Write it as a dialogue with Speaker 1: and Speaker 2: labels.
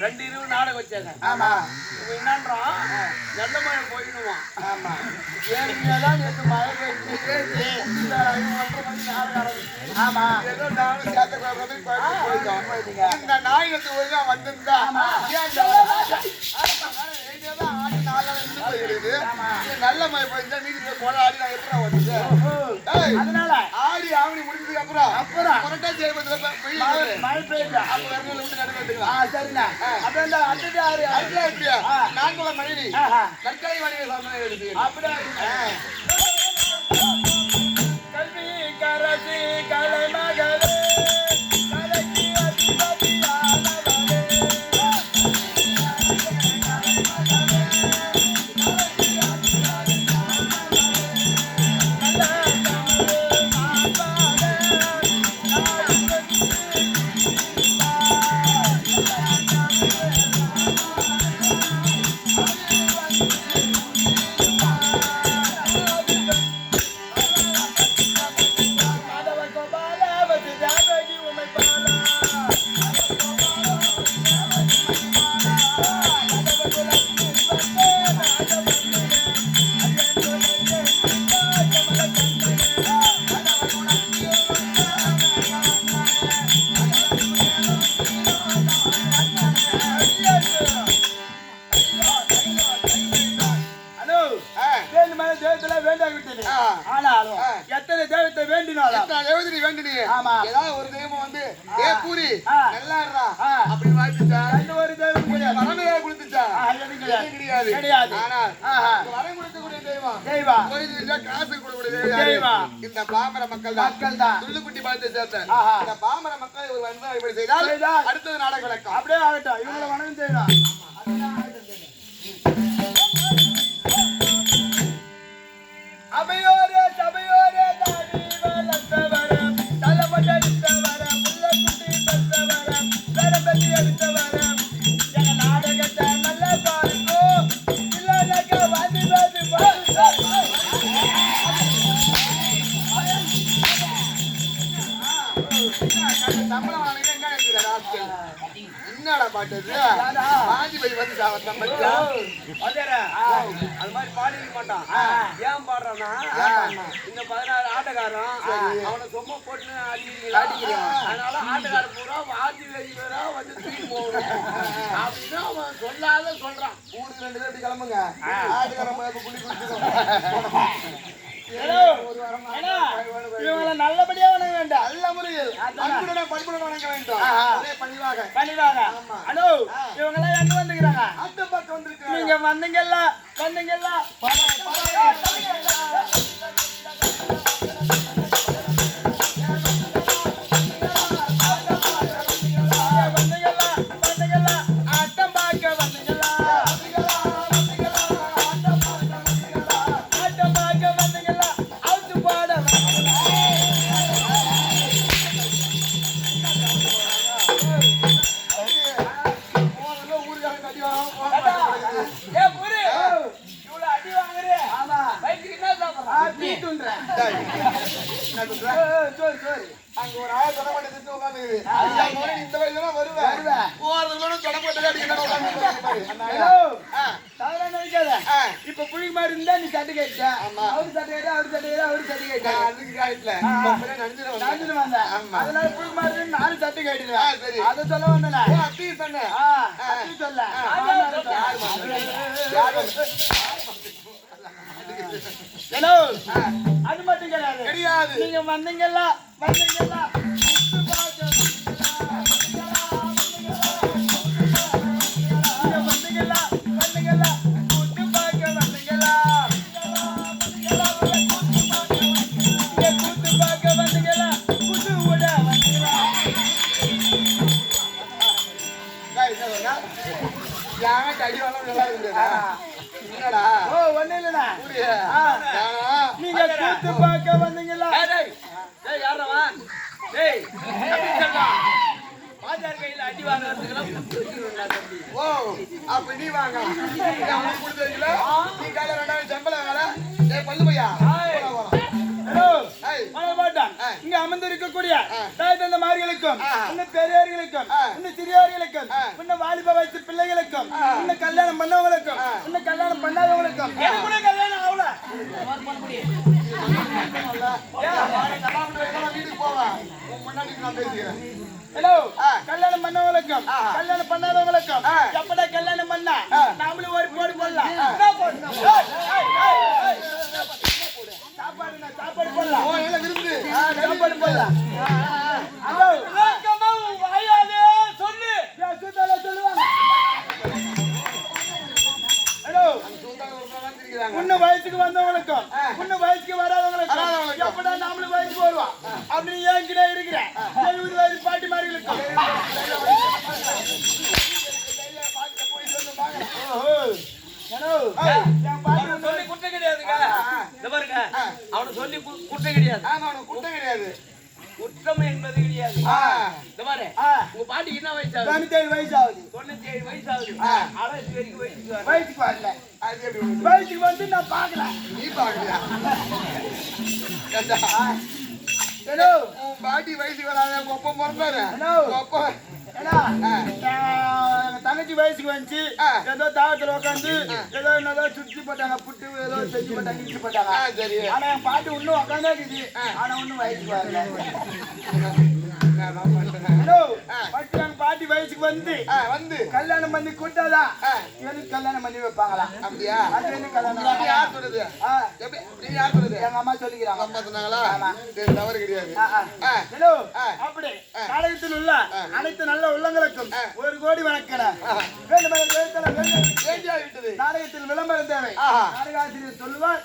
Speaker 1: ரெண்டு இரவு நாடகம் வச்சாங்க
Speaker 2: ஆமா.
Speaker 1: இப்ப என்னன்றான் நல்ல மழை போயிடுவான்
Speaker 2: ஆமா
Speaker 1: ஏறிங்கதான் நேற்று மழை பெய்ஞ்சு ஒன்றரை மணி நாடகம் ஆரம்பிச்சு
Speaker 2: ஆமா
Speaker 3: ஏதோ நானும் சேர்த்து போயிட்டோம் இந்த நாயகத்து ஒரு தான் வந்திருந்தா ஏன் ஆடு நாளாக இருந்து போயிருக்குது மழை பெய்ஞ்சா மீதி போய் கொலை ஆடி நான்
Speaker 2: அதனால?
Speaker 3: ஆடி ஆவணி முடிஞ்சதுக்கு அப்புறம்
Speaker 2: அப்புறம்?
Speaker 3: போய் வெயில்
Speaker 2: மழை பெய்யுதா?
Speaker 3: அப்ப வெறும் விட்டு நடுவு
Speaker 2: ஆ
Speaker 3: வந்துக்கலாம்.
Speaker 2: சரிண்ணா அப்ப இந்த அடுத்தது யாரு
Speaker 3: அதுதான் எப்படியா? நான்குல சந்தனம் எழுதி.
Speaker 2: அப்படியே?
Speaker 3: ஆ.
Speaker 2: ஆனாலும். எத்தனை தெய்வத்தை வேண்டினாலும்
Speaker 3: எத்தனை தேவதை வேண்டினியே?
Speaker 2: ஆமா.
Speaker 3: ஏதாவது ஒரு தெய்வம் வந்து, "ஏய் பூரி. நல்லா இருடா"
Speaker 2: ஆ.
Speaker 3: அப்படின்னு வாழ்த்துச்சா?
Speaker 2: ரெண்டு ஒரு தெய்வம் கிடையாது
Speaker 3: வரமையா
Speaker 2: எதுவும் கிடையாது.
Speaker 3: கிடையாது. ஆனால், வரம் கொடுக்கக்கூடிய தெய்வம்,
Speaker 2: தெய்வம்
Speaker 3: கோயில் காசு கொடுக்கக்கூடிய தெய்வம். இந்த பாமர மக்கள் தான்.
Speaker 2: மக்கள் தான்
Speaker 3: துள்ளுக்குட்டி பாலத்தை சேர்ந்த. இந்த பாமர மக்கள் ஒரு வந்தா இப்படி செய்தால் அடுத்தது நாடக விளக்கம்
Speaker 2: அப்படியே ஆகட்டும் இவங்களை வணக்கம் செய்யணும்
Speaker 3: என்னடா பாட்டு இது? வந்து
Speaker 1: அது மாதிரி பாடிருக்க மாட்டான் ஏன் பாடுறான்னா இந்த பதினாறு ஆட்டக்காரன் அவனை சும்மா போட்டு அடிக்கிறீங்களா அதனால ஆட்டக்காரன் பூரா ஆட்சி வெளியா வந்து தூக்கி போகணும் அப்படின்னு அவன் சொல்லாத சொல்றான்
Speaker 3: ஊருக்கு ரெண்டு பேர் கிளம்புங்க. ஆட்டுக்காரன் போய் அப்ப குழி குளிச்சுக்கோ.
Speaker 2: ஹலோ அண்ணா, நல்லபடியா வேண்டாம்
Speaker 3: அன்புடன் பண்புடன் வணங்க வேண்டும். ஒரே பணிவாக.
Speaker 2: பண்ணிவாங்க ஹலோ இவங்க எல்லாம் எங்க வந்துக்கிறாங்க
Speaker 3: அந்த பக்கம் வந்திருக்கிறாங்க.
Speaker 2: நீங்க வந்தீங்கல்ல வந்தீங்கல்ல. சோறு சோறு
Speaker 3: அங்க ஒரு ஆள் தொடப்பட்ட திட்டு இந்த வயசுல வருவேன் தொடப்பட்ட உட்காந்து
Speaker 2: இப்ப புளி மாதிரி இருந்தா நீ சட்டை கேட்ட அவரு சட்டை கேட்ட அவரு சட்டை கேட்ட அவரு சட்டை கேட்ட
Speaker 3: அதுக்கு காயத்துல
Speaker 2: ஆ. வந்தேன் அதனால புளி மாதிரி நானும் சட்டை கேட்டுருவேன்
Speaker 3: சரி.
Speaker 2: அதை சொல்ல வந்தேன்
Speaker 3: அத்தையும் சொன்னேன்
Speaker 2: ஆ சொல்ல ஹலோ அது மட்டும் கிடையாது.
Speaker 3: கிடையாது
Speaker 2: நீங்க வந்தீங்கல்ல வந்தீங்கல்ல
Speaker 3: என்னடா?
Speaker 2: ஒண்ணு இல்லடா நீங்க கூட்டு பார்க்க வந்தீங்களா?
Speaker 1: டேய், டேய், யார்றா அவன்?
Speaker 2: அமர்ந்திருக்கக்கூடிய தாய் தந்த மார்களுக்கும். இன்னும் பெரியவர்களுக்கும். இன்னும் சிறியவர்களுக்கும். இன்னும் வாலிப வயசு பிள்ளைகளுக்கும் இன்னும் கல்யாணம் பண்ணவங்களுக்கும் இன்னும் கல்யாணம் பண்ணாதவங்களுக்கும் கூட கல்யாணம் ஆகல
Speaker 3: வீட்டுக்கு போவேன் உன் முன்னாடி நான் பேசிக்கிறேன்
Speaker 2: ஹலோ. கல்யாணம் பண்ணவங்களுக்கும். கல்யாணம் பண்ணாதவங்களுக்கும் வயசுக்கு வந்தவங்களுக்கும் முன்ன வயசுக்கு வராதவங்களுக்கும். எப்படா நாமளும் வயசுக்கு வருவோம் அப்படின்னு ஏங்கிட்டே இருக்கிறேன் எழுபது வயசு பாட்டி மார்களுக்கும். ஏனோ,
Speaker 1: சொல்லி குற்றம் கிடையாதுங்க. இந்த பாருங்க. அவனை சொல்லி குற்றம் கிடையாது. குற்றம் என்பது கிடையாது
Speaker 3: ஆ.
Speaker 1: இந்த பாரு
Speaker 2: ஆ,
Speaker 1: உங்க பாட்டிக்கு என்ன வயசு ஆகுது
Speaker 2: தொண்ணூத்தேழு வயசு ஆகுது
Speaker 1: தொண்ணூத்தி ஏழு வயசு ஆகுது ஆனா இது வரைக்கும் வயசுக்கு வரல.
Speaker 2: வயசுக்கு வரல.
Speaker 3: அது எப்படி?
Speaker 2: வயசுக்கு வந்து நான் பார்க்கல.
Speaker 3: நீ பாக்கலையா உன் பாட்டி வயசுக்கு வராத உங்க அப்பா பிறந்தாரு
Speaker 2: ஹலோ. எங்க தங்கச்சி வயசுக்கு வந்துச்சு.
Speaker 3: ஆ.
Speaker 2: ஏதோ தாவத்துல உட்காந்து ஏதோ என்னதோ சுத்தி போட்டாங்க புட்டு ஏதோ செஞ்சு போட்டாங்க இடிச்சு போட்டாங்க. ஆனா என் பாட்டு இன்னும் உட்காந்தே இருக்குது. ஆனா ஒண்ணும் வயசுக்கு வரல. வயசுக்கு வந்து
Speaker 3: வந்து.
Speaker 2: கல்யாணம் பண்ணி கூட்டாதான்
Speaker 3: ஆ.
Speaker 2: எனக்கு கல்யாணம் பண்ணி வைப்பாங்களா?
Speaker 3: அப்படியா?
Speaker 2: அது என்ன கல்யாணம்?
Speaker 3: யார் நீ யார் சொல்லுது
Speaker 2: எங்க அம்மா சொல்லிக்கிறாங்க.
Speaker 3: அம்மா சொன்னாங்களா? தவறு கிடையாது.
Speaker 2: ஹலோ. அப்படி. நாடகத்தில் உள்ள அனைத்து நல்ல உள்ளங்களுக்கும் ஒரு கோடி வணக்கம்
Speaker 3: ஆ.
Speaker 2: வேண்டும் என எழுத்தல வேண்டும்.
Speaker 3: வேண்டியா விட்டது?
Speaker 2: நாடகத்தில் விளம்பரம் தேவை.
Speaker 3: ஆஹா.
Speaker 2: நாடகாசிரியர் சொல்லுவார்.